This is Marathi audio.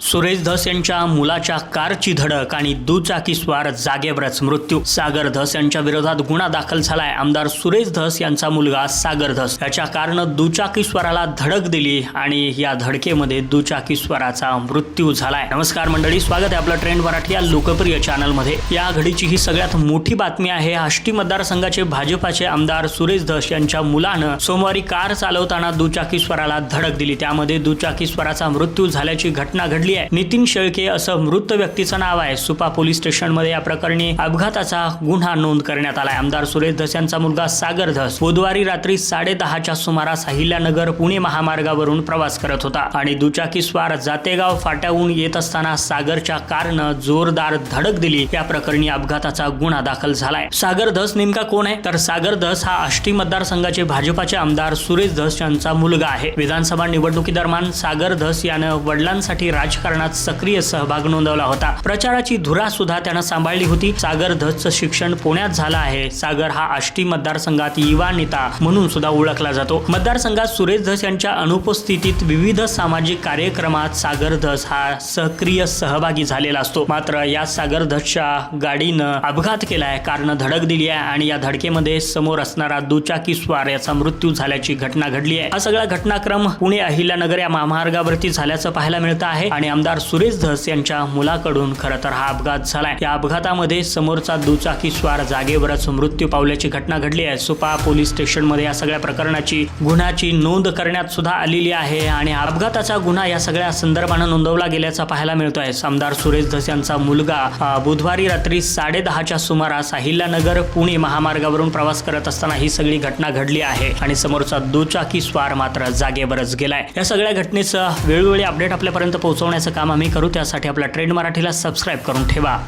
सुरेश धस यांच्या मुलाच्या कारची धडक आणि दुचाकीस्वार जागेवरच मृत्यू. सागर धस यांच्या विरोधात गुन्हा दाखल झालाय. आमदार सुरेश धस यांचा मुलगा सागर धस. याच्या कारनं दुचाकीस्वाराला धडक दिली आणि या धडकेमध्ये दुचाकीस्वाराचा मृत्यू झालाय. नमस्कार मंडळी स्वागत आहे आपलं ट्रेंड मराठी या लोकप्रिय चॅनलमध्ये. या घडीची ही सगळ्यात मोठी बातमी आहे. आष्टी मतदारसंघाचे भाजपाचे आमदार सुरेश धस यांच्या मुलानं सोमवारी कार चालवताना दुचाकीस्वाराला धडक दिली. त्यामध्ये दुचाकीस्वाराचा मृत्यू झाल्याची घटना घडली आहे. नितीन शेळके असं मृत व्यक्तीचं नाव आहे. सुपा पोलीस स्टेशनमध्ये या प्रकरणी अपघाताचा गुन्हा नोंद करण्यात आलाय. आमदार सुरेश धस यांचा मुलगा सागर धस बुधवारी रात्री साडेदहाच्या सुमारास अहिल्यानगर पुणे महामार्गावरून प्रवास करत होता आणि दुचाकीस्वार जातेगाव फाट्याहून येत असताना सागरच्या कारनं जोरदार धडक दिली. या प्रकरणी अपघाताचा गुन्हा दाखल झालाय. सागर धस नेमका कोण आहे? तर सागर धस हा आष्टी मतदारसंघाचे भाजपाचे आमदार सुरेश धस यांचा मुलगा आहे. विधानसभा निवडणुकीदरम्यान सागर धस यानं वडिलांसाठी राज राजकारणात सक्रिय सहभाग नोंदवला होता. प्रचाराची धुरा सुद्धा त्यानं सांभाळली होती. सागर धसचं शिक्षण पुण्यात झालं आहे. सागर हा आष्टी मतदारसंघात युवा नेता म्हणून सुद्धा ओळखला जातो. मतदारसंघात सुरेश धस यांच्या अनुपस्थितीत विविध सामाजिक कार्यक्रमात सागर धस हा सक्रिय सहभागी झालेला असतो. मात्र या सागर धसच्या गाडीनं अपघात केलाय कारण धडक दिली आहे आणि या धडकेमध्ये समोर असणारा दुचाकी स्वार याचा मृत्यू झाल्याची घटना घडली आहे. हा सगळा घटनाक्रम पुणे अहिल्यानगर या महामार्गावरती झाल्याचं पाहायला मिळतं आहे आणि आमदार सुरेश धस यांच्या मुलाकडून खरं तर हा अपघात झालाय. या अपघातामध्ये समोरचा दुचाकी स्वार जागेवरच मृत्यू पावल्याची घटना घडली आहे. सुपा पोलीस स्टेशनमध्ये या सगळ्या प्रकरणाची गुन्ह्याची नोंद करण्यात सुद्धा आलेली आहे आणि अपघाताचा गुन्हा या सगळ्या संदर्भानं नोंदवला गेल्याचा पाहायला मिळतोय आमदार सुरेश धस यांचा मुलगा बुधवारी रात्री साडेदहाच्या सुमारास अहिल्यानगर पुणे महामार्गावरून प्रवास करत असताना ही सगळी घटना घडली आहे आणि समोरचा दुचाकी स्वार मात्र जागेवरच गेलाय. या सगळ्या घटनेचं वेळोवेळी अपडेट आपल्यापर्यंत सांगण्याचं काम आम्ही करू त्यासाठी आपला ट्रेंड मराठीला सबस्क्राईब करून ठेवा.